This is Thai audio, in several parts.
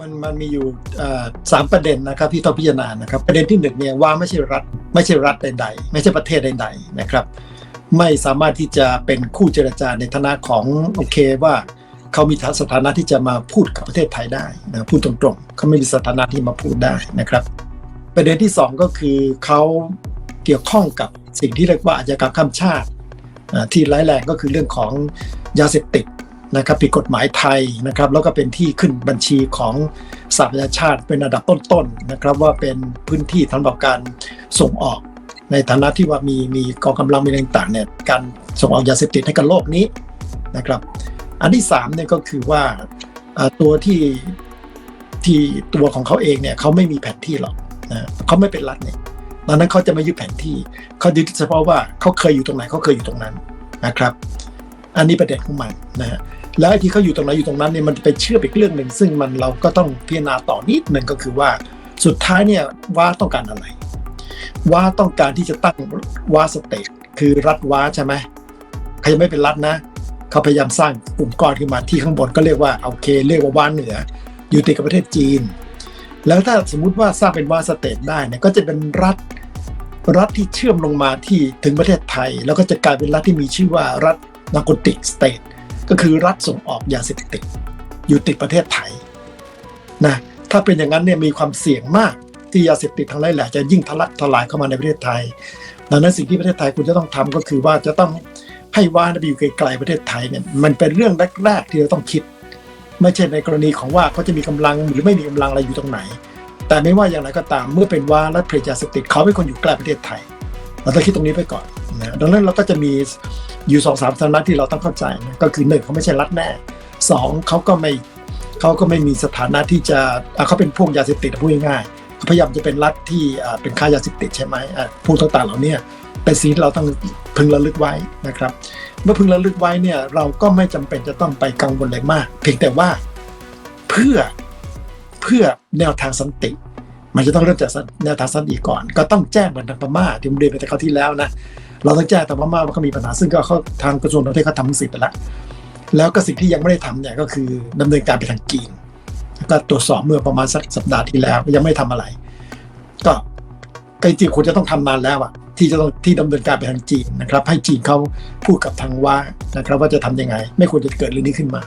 มันมันมีอยู่สามประเด็นนะครับที่ต้องพิจารณานะครับ ประเด็นที่หนึ่งเนี่ยว่าไม่ใช่รัฐ ไม่ใช่รัฐใดๆ ไม่ใช่ประเทศใดๆนะครับ ไม่สามารถที่จะเป็นคู่เจรจาในฐานะของโอเคว่าเขามีสถานะที่จะมาพูดกับประเทศไทยได้นะพูดตรงๆเขาไม่มีสถานะที่มาพูดได้นะครับ ประเด็นที่สองก็คือเขาเกี่ยวข้องกับสิ่งที่เรียกว่าอาชญากรรมข้ามชาติที่ร้ายแรงก็คือเรื่องของยาเสพติด นะครับผิดกฎหมายไทยนะครับแล้วก็เป็นที่ขึ้นบัญชีของสหประชาชาติเป็นระดับต้นๆนะครับว่าเป็นพื้นที่สำหรับการส่งออก ในฐานะที่ว่ามีมีกองกำลังมีอะไรต่างเนี่ยการส่งออกยาเสพติดให้กับโลกนี้นะครับ อันที่สามเนี่ยก็คือว่าตัวที่ที่ตัวของเขาเองเนี่ยเขาไม่มีแผนที่หรอกนะเขาไม่เป็นรัฐเนี่ยดังนั้นเขาจะไม่ยึดแผนที่เขายึดเฉพาะว่าเขาเคยอยู่ตรงไหนเขาเคยอยู่ตรงนั้นนะครับ อันนี้ประเด็นของมันนะฮะ แล้วไอ้ที่เขาอยู่ตรงไหนอยู่ตรงนั้นเนี่ยมันไปเชื่อมอีกเรื่องหนึ่งซึ่งมันเราก็ต้องพิจารณาต่อนิดหนึ่งก็คือว่าสุดท้ายเนี่ยว่าต้องการอะไร ว่าต้องการที่จะตั้งว่าสเตทคือรัฐว้าใช่ไหมเขายังไม่เป็นรัฐนะเขาพยายามสร้างกลุ่มก้อนขึ้นมาที่ข้างบนก็เรียกว่าโอเค เรียกว่าว้าเหนือ อยู่ติดกับประเทศจีน แล้วถ้าสมมุติว่าสร้างเป็นว่าสเตทได้เนี่ยก็จะเป็นรัฐรัฐที่เชื่อมลงมาที่ถึงประเทศไทย แล้วก็จะกลายเป็นรัฐที่มีชื่อว่ารัฐนากติกสเตท ก็คือรัฐส่งออกยาเสพติดอยู่ติดประเทศไทยนะถ้าเป็นอย่างนั้นเนี่ยมีความเสี่ยงมากที่ยาเสพติดทั้งหลายแหล่จะยิ่งทะลักทลายเข้ามาในประเทศไทย ดังนั้นสิ่งที่ประเทศไทยคุณจะต้องทำก็คือว่าจะต้องให้ว่าไปอยู่ไกลๆประเทศไทยเนี่ยมันเป็นเรื่องแรกๆที่เราต้องคิด ไม่ใช่ในกรณีของว่าเขาจะมีกำลังหรือไม่มีกำลังอะไรอยู่ตรงไหน แต่ไม่ว่าอย่างไรก็ตามเมื่อเป็นว่ารัฐผลิตยาเสพติดเขาเป็นคนอยู่ใกล้ประเทศไทย เราต้องคิดตรงนี้ไปก่อน นะดังนั้นเราก็จะมีอยู่สองสามสถานะที่เราต้องเข้าใจนะก็คือหนึ่งเขาไม่ใช่รัฐแน่สองเขาก็ไม่เขาก็ไม่มีสถานะที่จะะเขาเป็นพวกยาเสพติดพูดง่ายๆเขาพยายามจะเป็นรัฐที่เป็นค้ายาเสพติดใช่ไหมอะพวกต่างๆเหล่านี้เป็นสิ่งที่เราต้องพึงระลึกไว้นะครับ เมื่อพึงระลึกไว้เนี่ยเราก็ไม่จำเป็นจะต้องไปกังวลอะไรมาก เพียงแต่ว่าเพื่อเพื่อแนวทางสันติ มันจะต้องเริ่มจากแนวทางสันติก่อน ก็ต้องแจ้งเหมือนทางพม่าที่ผมเรียนไปแต่คราวที่แล้วนะ เราต้องแจ้งทางพม่าว่าเขามีปัญหาซึ่งก็เขาทางกระทรวงต่างประเทศเขาทำหนังสือไปแล้วแล้วก็สิ่งที่ยังไม่ได้ทำเนี่ยก็คือดำเนินการไปทางจีนก็ตรวจสอบเมื่อประมาณสักสัปดาห์ที่แล้วยังไม่ทำอะไร ก็ก็จริงๆควรจะต้องทำนานแล้วอะที่จะต้องที่ดำเนินการไปทางจีนนะครับ ให้จีนเขาพูดกับทางว่านะครับ ว่าจะทำยังไง ไม่ควรจะเกิดเรื่องนี้ขึ้นมา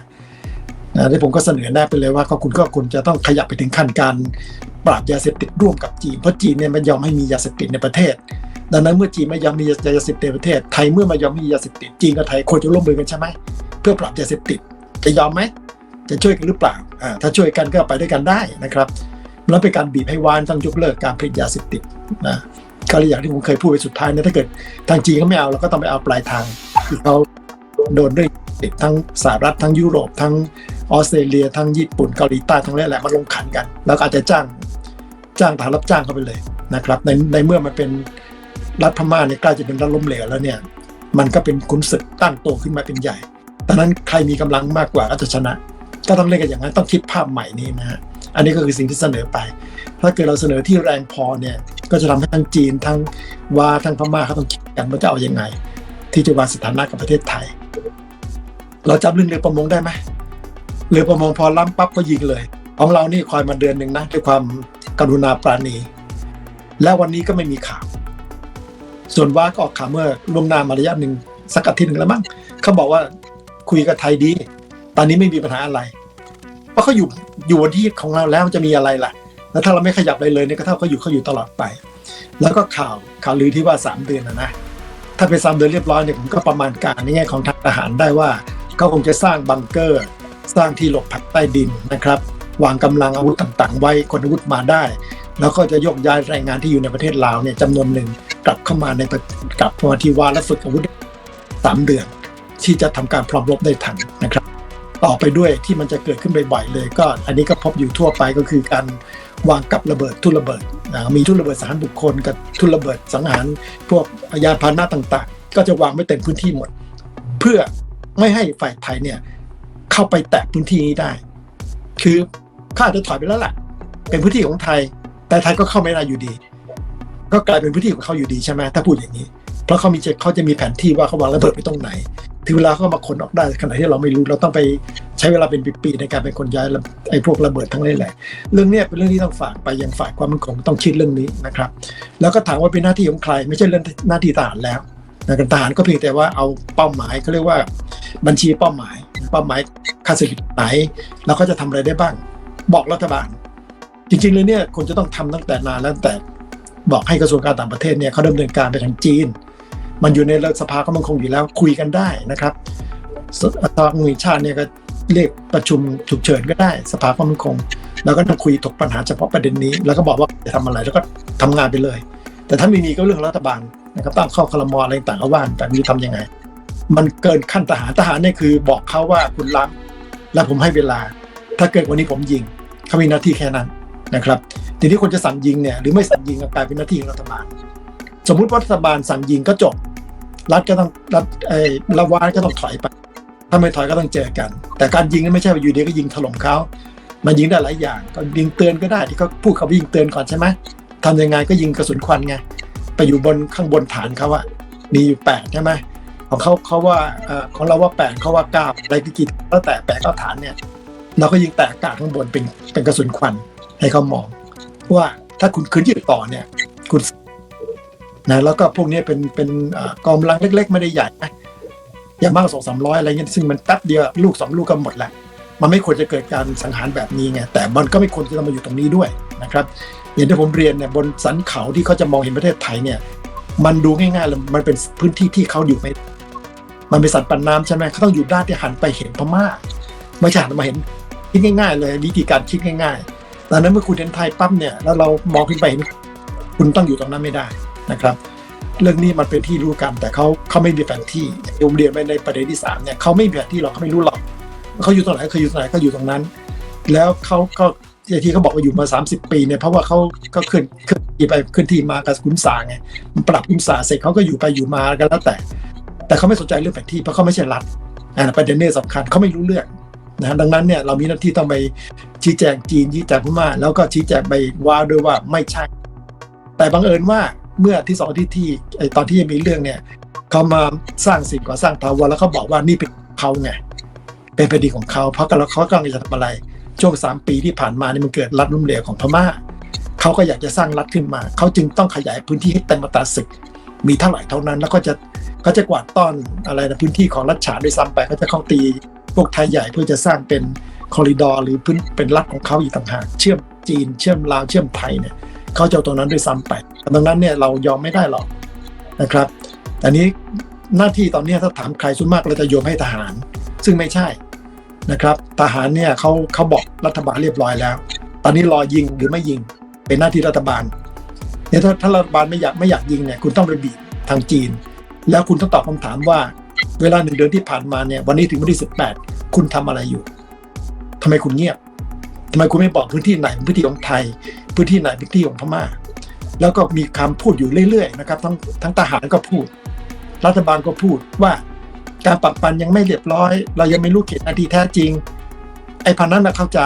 นะที่ผมก็เสนอแนะไปเลยว่าก็คุณก็คุณจะต้องขยับไปถึงขั้นการปราบยาเสพติดร่วมกับจีนเพราะจีนเนี่ยไม่ยอมให้มียาเสพติดในประเทศ ดังนั้นเมื่อจีนไม่ยอมมียาเสพติดประเทศไทยเมื่อไม่ยอมมียาเสพติดจีนกับไทยควรจะร่วมมือกันใช่ไหมเพื่อปราบยาเสพติดจะยอมไหมจะช่วยกันหรือเปล่าอ่าถ้าช่วยกันก็ไปด้วยกันได้นะครับแล้วเป็นการบีบให้วานต้องยกเลิกการผลิตยาเสพติดนะก็เลยอย่างที่ผมเคยพูดไปสุดท้ายนี่ยถ้าเกิดทางจีนเขาไม่เอาเราก็ต้องไปเอาปลายทางที่เขาโดนเรื่องติดทั้งสหรัฐทั้งยุโรป ทั้งออสเตรเลีย ทั้งญี่ปุ่นเกาหลีใต้ทั้งนั้นแหละมาลงขันกัน แล้วอาจจะจ้างจ้างทหารรับจ้างเข้าไปเลยนะครับในในเมื่อมันเป็น รัฐพม่าเนี่ยใกล้จะเป็นรัฐล้มเหลวแล้วเนี่ยมันก็เป็นขุนศึกตั้งโตขึ้นมาเป็นใหญ่ดังนั้นใครมีกำลังมากกว่าก็จะชนะ ก็ต้องเล่นกันอย่างนั้นต้องคิดภาพใหม่นี้นะฮะอันนี้ก็คือสิ่งที่เสนอไป ถ้าเกิดเราเสนอที่แรงพอเนี่ยก็จะทำให้ทั้งจีนทั้งวาทั้งพม่าเขาต้องคิดกันว่าจะเอาอยัางไง ที่จะวางสถานะกับประเทศไทย เราจำเรื่องเรือประมงได้ไหมเรือประมงพอล้ำปั๊บก็ยิงเลย ของเรานี่คอยมาเดือนหนึ่งนะด้วยความกรุณาปราณี แล้ววันนี้ก็ไม่มีข่าว ส่วนว่าก็ออกข่าวเมื่อล่วงหน้ามาระยะหนึ่งสักอาทิตย์หนึ่งแล้วมั้งเขาบอกว่าคุยกับไทยดี ตอนนี้ไม่มีปัญหาอะไร เพราะเขาอยู่อยู่บนที่ของเราแล้วจะมีอะไรล่ะ แล้วถ้าเราไม่ขยับอะไรเลยเนี่ยก็เท่าเขาอยู่เขาอยู่ตลอดไป แล้วก็ข่าวข่าวลือที่ว่าสามเดือนนะนะถ้าเป็นสามเดือนเรียบร้อยเนี่ยผมก็ประมาณการในแง่ของทางทหารได้ว่าเขาคงจะสร้างบังเกอร์ สร้างที่หลบภัยใต้ดินนะครับ วางกำลังอาวุธต่างๆ ไว้คนอาวุธมาได้ แล้วก็จะยกย้ายแรงงานที่อยู่ในประเทศลาวเนี่ยจำนวนหนึ่ง กลับเข้ามาในประกลับมาที่วาและฝึกอาวุธสามเดือน ที่จะทำการพร้อมรบได้ทันนะครับ ต่อไปด้วยที่มันจะเกิดขึ้นบ่อยๆเลย ก็อันนี้ก็พบอยู่ทั่วไปก็คือการวางกับระเบิดทุนระเบิดมีทุนระเบิดสังหารบุคคล กับทุนระเบิดสังหารพวกยานพาหนะต่างๆ ก็จะวางไม่เต็มพื้นที่หมด เพื่อไม่ให้ฝ่ายไทยเนี่ยเข้าไปแตะพื้นที่นี้ได้ คือข้าจะถอยไปแล้วล่ะ เป็นพื้นที่ของไทย แต่ไทยก็เข้าไม่ได้อยู่ดี ก็กลายเป็นพื้นที่ของเขาอยู่ดีใช่ไหมถ้าพูดอย่างนี้ เพราะเขามีเขาจะมีแผนที่ว่าเขาวางระเบิดไปตรงไหน ถึงเวลาเขามาขนออกได้ขณะที่เราไม่รู้เราต้องไปใช้เวลาเป็นปีๆในการเป็นคนย้ายไอ้พวกระเบิดทั้งหลายแหละ เรื่องนี้เป็นเรื่องที่ต้องฝากไปยังฝ่ายความมั่นคงต้องคิดเรื่องนี้นะครับ แล้วก็ถามว่าเป็นหน้าที่ของใคร ไม่ใช่เรื่องหน้าที่ทหารแล้วนะทหารก็เพียงแต่ว่าเอาเป้าหมายเขาเรียกว่าบัญชีเป้าหมาย เป้าหมายค่าเศรษฐกิจไหนแล้วก็จะทำอะไรได้บ้าง บอกรัฐบาล จริงๆเลยเนี่ยควรจะต้องทำตั้งแต่นานแล้วแต่ บอกให้กระทรวงการต่างประเทศเนี่ยเขาดำเนินการไปทางจีน มันอยู่ในสภาก็มันคงอยู่แล้วคุยกันได้นะครับสสภาความมั่นคงแห่งชาติเนี่ยก็เรียกประชุมฉุกเฉินก็ได้ สภาความมั่นคง แล้วก็ต้องคุยถกปัญหาเฉพาะประเด็นนี้ แล้วก็บอกว่าจะทำอะไรแล้วก็ทำงานไปเลย แต่ถ้าไม่มีก็เรื่องรัฐบาลนะครับตั้งข้อคลมออะไรต่างๆก็ว่านแต่มีทำยังไง มันเกินขั้นทหารทหารเนี่ยคือบอกเขาว่าคุณล้ำและผมให้เวลา ถ้าเกิดวันนี้ผมยิงเขามีหน้าที่แค่นั้นนะครับ ทีนี้คนจะสั่งยิงเนี่ยหรือไม่สั่งยิงก็กลายเป็นหน้าที่ของรัฐบาล สมมุติว่ารัฐบาลสั่งยิงก็จบ รัฐก็ต้องรัฐไอ้ละวานก็ต้องถอยไปถ้าไม่ถอยก็ต้องเจอกัน แต่การยิงนั้นไม่ใช่ว่าอยู่ดีก็ยิงถล่มเขามันยิงได้หลายอย่าง ก็ยิงเตือนก็ได้ที่เขาพูดเขาว่ายิงเตือนก่อนใช่ไหมทำยังไงก็ยิงกระสุนควันไงไปอยู่บนข้างบนฐานเขาอะมีอยู่แปดใช่ไหมของเขาเขาว่าเออของเราว่าแปดเขาว่าเก้าอะไรที่กี่แล้วแต่แปดก้าฐานเนี่ย เราก็ยิงแตกอากาข้างบนเป็นเป็นกระสุนควันให้เขามอง ว่าถ้าคุณคืนยืดต่อเนี่ย คุณนะแล้วก็พวกนี้เป็นเป็นกองกำลังเล็ก ๆ ไม่ได้ใหญ่นะอย่างมากสองสามร้อยอะไรเงี้ยซึ่งมันแป๊บเดียวลูกสองลูกก็หมดแล้วมันไม่ควรจะเกิดการสังหารแบบนี้ไงแต่มันก็ไม่ควรจะมาอยู่ตรงนี้ด้วยนะครับอย่างที่ผมเรียนเนี่ยบนสันเขาที่เขาจะมองเห็นประเทศไทยเนี่ย มันดูง่ายๆเลยมันเป็นพื้นที่ที่เขาอยู่ไม่มันเป็นสัตว์ปันน้ำใช่ไหมเขาต้องอยู่ด้านที่หันไปเห็นพม่าไม่ใช่หันมาเห็นคิดง่าย ๆ เลยวิธีการคิดง่าย ๆ ดังนั้นเมื่อคุณเห็นไทยปั๊บเนี่ยแล้วเรามองขึ้นไปเห็นคุณต้องอยู่ตรงนั้นไม่ได้นะครับ เรื่องนี้มันเป็นที่รู้กัน แต่เขาเขาไม่มีแผนที่โยมเรียนไปในประเด็นที่สามเนี่ยเขาไม่มีแผนที่หรอกเขาไม่รู้หรอกเขาอยู่ตรงไหนเขาอยู่ตรงไหนเขาอยู่ตรงนั้น แล้วเขาก็อย่างที่เขาบอกว่าอยู่มา 30 ปีเนี่ยเพราะว่าเขาก็ขึ้นขึ้นที่ไปขึ้นที่มากับขุนสาไงมันปรับขุนสาเสร็จเขาก็อยู่ไปอยู่มากันแล้วแต่ แต่เขาไม่สนใจเรื่องแผนที่เพราะเขาไม่ใช่รัฐอ่าประเด็นนี้สำคัญเขาไม่รู้เรื่อง นะดังนั้นเนี่ยเรามีหน้าที่ต้องไปชี้แจงจีนชี้แจงพม่าแล้วก็ชี้แจงไปว่าด้วยว่าไม่ใช่ แต่บังเอิญว่าเมื่อที่สองที่ที่ไอตอนที่ยังมีเรื่องเนี่ยเขามาสร้างสิ่งก่อสร้างทาวรแล้วเขาบอกว่านี่เป็นเขาไงเป็นแผ่นดินของเขาเพราะกันแล้วเขากำลังจะทำอะไรช่วงสามปีที่ผ่านมานี่มันเกิดรัฐลุ่มเหลวของพม่าเขาก็อยากจะสร้างรัฐขึ้นมาเขาจึงต้องขยายพื้นที่ให้เต็มตาศึกมีเท่าไหร่เท่านั้น แล้วก็จะก็จะกวาดต้อนอะไรนะพื้นที่ของรัฐฉานด้วยซ้ำไปเขาจะเข้าตี พวกไทยใหญ่เพื่อจะสร้างเป็นคอริดอร์หรือพื้นเป็นรัฐของเขาอีกต่างหากเชื่อมจีน เชื่อมลาวเชื่อมไทยเนี่ยเขาจะเอาตรงนั้นด้วยซ้ำไปดังนั้นเนี่ยเรายอมไม่ได้หรอกนะครับแต่นี้หน้าที่ตอนนี้ถ้าถามใครส่วนมากเราจะโยมให้ทหาร ซึ่งไม่ใช่นะครับทหารเนี่ยเขาเขาบอกรัฐบาลเรียบร้อยแล้ว ตอนนี้รอยิงหรือไม่ยิงเป็นหน้าที่รัฐบาลเนี่ยถ้าถ้ารัฐบาลไม่อยากไม่อยากยิงเนี่ยคุณต้องไปบีบทางจีน แล้วคุณต้องตอบคำถามว่า เวลาหนึ่งเดือนที่ผ่านมาเนี่ย วันนี้ถึงวันที่สิบแปดคุณทำอะไรอยู่ทำไมคุณเงียบทำไมคุณไม่บอกพื้นที่ไหนพื้นที่ของไทย พื้นที่ไหนพื้นที่ของพม่า แล้วก็มีคำพูดอยู่เรื่อยๆนะครับ ทั้งทั้งทหารก็พูด รัฐบาลก็พูดว่า การปรับปันยังไม่เรียบร้อย เรายังไม่รู้เขตนาที่แท้จริง ไอ้พันนั้นเข้าใจ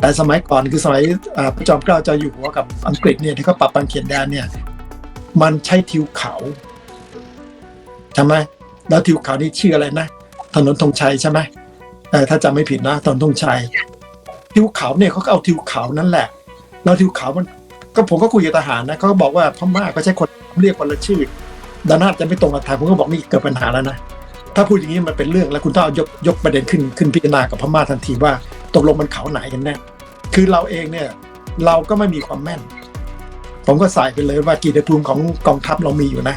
แต่สมัยก่อนคือสมัยอ่าพระจอมเกล้าเจ้าอยู่หัวกับอังกฤษเนี่ยที่เขาปรับปันเขตแดนเนี่ย มันใช้ทิวเขาใช่ไหม แล้วทิวเขานี่ชื่ออะไรนะ ถนนธงชัยใช่ไหมเออถ้าจำไม่ผิดนะถนนธงชัย ทิวเขาเนี่ยเขาก็เอาทิวเขานั่นแหละ แล้วทิวเขามันก็ผมก็คุยกับทหารนะเขาบอกว่าพม่าก็ใช้คนเรียกคนละชื่อดังนั้นอาจจะไม่ตรงกับไทยผมก็บอกนี่เกิดปัญหาแล้วนะถ้าพูดอย่างนี้มันเป็นเรื่องแล้วคุณต้องเอายกยกประเด็นขึ้นขึ้นพิจารณากับพม่าทันทีว่าตกลงมันเขาไหนกันแน่คือเราเองเนี่ยเราก็ไม่มีความแม่น ผมก็ใส่ไปเลยว่ากีฬาภูมิของกองทัพเรามีอยู่นะ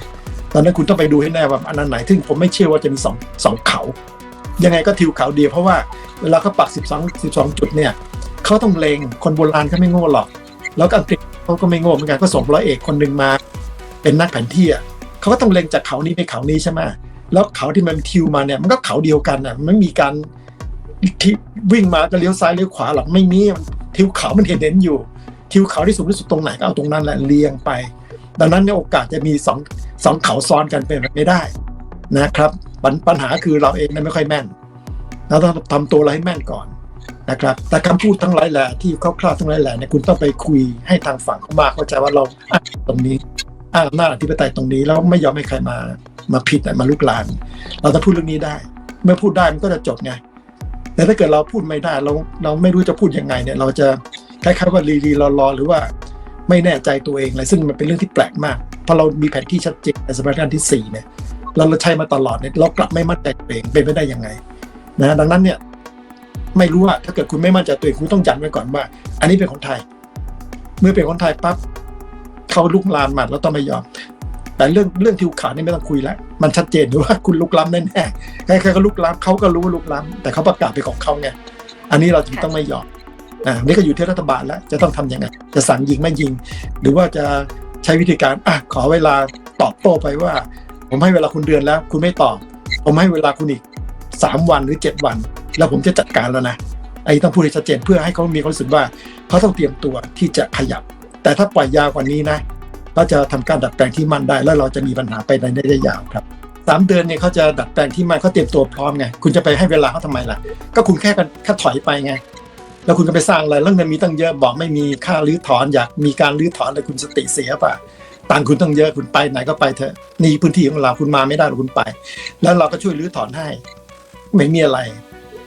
ตอนนั้นคุณต้องไปดูให้แน่ว่าอันนั้นไหน ซึ่งผมไม่เชื่อว่าจะมีสองสองเขา ยังไงก็ทิวเขาเดียวเพราะว่าเวลาเขาปัก 12 12 จุดเนี่ยเขาต้องเลงคนโบราณเขาไม่โง่หรอก แล้วก็อังกฤษเขาก็ไม่โง่เหมือนกันก็ส่งร้อยเอกคนหนึ่งมา เป็นนักแผนที่อะเขาก็ต้องเลงจากเขานี้ไปเขานี้ใช่ไหมแล้วเขาที่มันทิวมาเนี่ยมันก็เขาเดียวกันอะมันไม่มีการที่วิ่งมาก็เลี้ยวซ้ายเลี้ยวขวาหรอกไม่มีทิวเขามันเห็นเห็นอยู่ ทิวเขาที่สูงที่สุดตรงไหนก็เอาตรงนั้นแหละเรียงไป ดังนั้นเนี่ยโอกาสจะมีสอง สองเขาซ้อนกันเป็นไปไม่ได้นะครับปัญปัญหาคือเราเองเนไม่ค่อยแม่น เราต้องทำตัวเราให้แม่นก่อนนะครับ แต่คำพูดทั้งหลายแหละที่คร่าวๆทั้งหลายแหละเนี่ยคุณต้องไปคุยให้ทางฝั่งเขามาเข้าใจว่าเราตรงนี้อ้างอำนาจอธิปไตยตรงนี้แล้วไม่ยอมให้ใครมามาผิดมาลุกลาน เราต้องพูดเรื่องนี้ได้ เมื่อพูดได้มันก็จะจบไงแต่ถ้าเกิดเราพูดไม่ได้เราเราไม่รู้จะพูดยังไงเนี่ยเราจะคล้ายๆว่าลีลีรอรอหรือว่าไม่แน่ใจตัวเองเลยซึ่งมันเป็นเรื่องที่แปลกมาก พราะเรามีแผนที่ชัดเจนในสถานการที่สี่เนี่ยเราเราใช้มาตลอดเนี่ยเรากลับไม่มั่นใจตัวเองเป็นไปได้ยังไงนะดังนั้นเนี่ยไม่รู้ว่าถ้าเกิดคุณไม่มั่นใจตัวเองคุณต้องยันไว้ก่อนว่า อันนี้เป็นคนไทย เมื่อเป็นคนไทยปั๊บเขาลุกลามมาเราต้องไม่ยอม แต่เรื่องเรื่องทิวขานี่ไม่ต้องคุยแล้วมันชัดเจนอยู่ว่าคุณลุกล้ำแน่ๆใครๆก็ลุกล้ำเขาก็รู้ว่าลุกล้ำแต่เขาประกาศเป็นของเขาไงอันนี้เราจึงต้องไม่ยอมอ่านี่ก็อยู่ที่รัฐบาลแล้ว จะต้องทำยังไง จะสั่งยิงไม่ยิง หรือว่าจะ ใช้วิธีการอะขอเวลาตอบโต้ไปว่า ผมให้เวลาคุณเดือนแล้ว คุณไม่ตอบ ผมให้เวลาคุณอีกสามวันหรือเจ็ดวัน แล้วผมจะจัดการแล้วนะไอ้ต้องพูดให้ชัดเจนเพื่อให้เขามีความรู้สึกว่าเขาต้องเตรียมตัวที่จะขยับ แต่ถ้าปล่อยยาวกว่านี้นะเราจะทำการดัดแปลงที่มั่นได้ แล้วเราจะมีปัญหาไปในระยะยาวครับสามเดือนเนี่ยเขาจะดัดแปลงที่มั่นเขาเตรียมตัวพร้อมไง คุณจะไปให้เวลาเขาทำไมล่ะ ก็คุณแค่แค่ถอยไปไง แล้วคุณก็ไปสร้างอะไรแล้วเงินมีตั้งเยอะบอกไม่มีค่ารื้อถอนอยากมีการรื้อถอนเลยคุณสติเสียป่ะตังค์คุณต้องเยอะคุณไปไหนก็ไปเถอะนี่พื้นที่ของเราคุณมาไม่ได้หรอกคุณไป แล้วเราก็ช่วยรื้อถอนให้ ไม่มีอะไร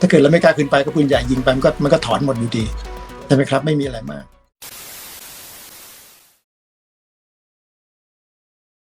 ถ้าเกิดเราไม่กล้าขึ้นไปก็ปืนใหญ่ยิงไปมันก็มันก็ถอนหมดอยู่ดีใช่ไหมครับ ไม่มีอะไรมาก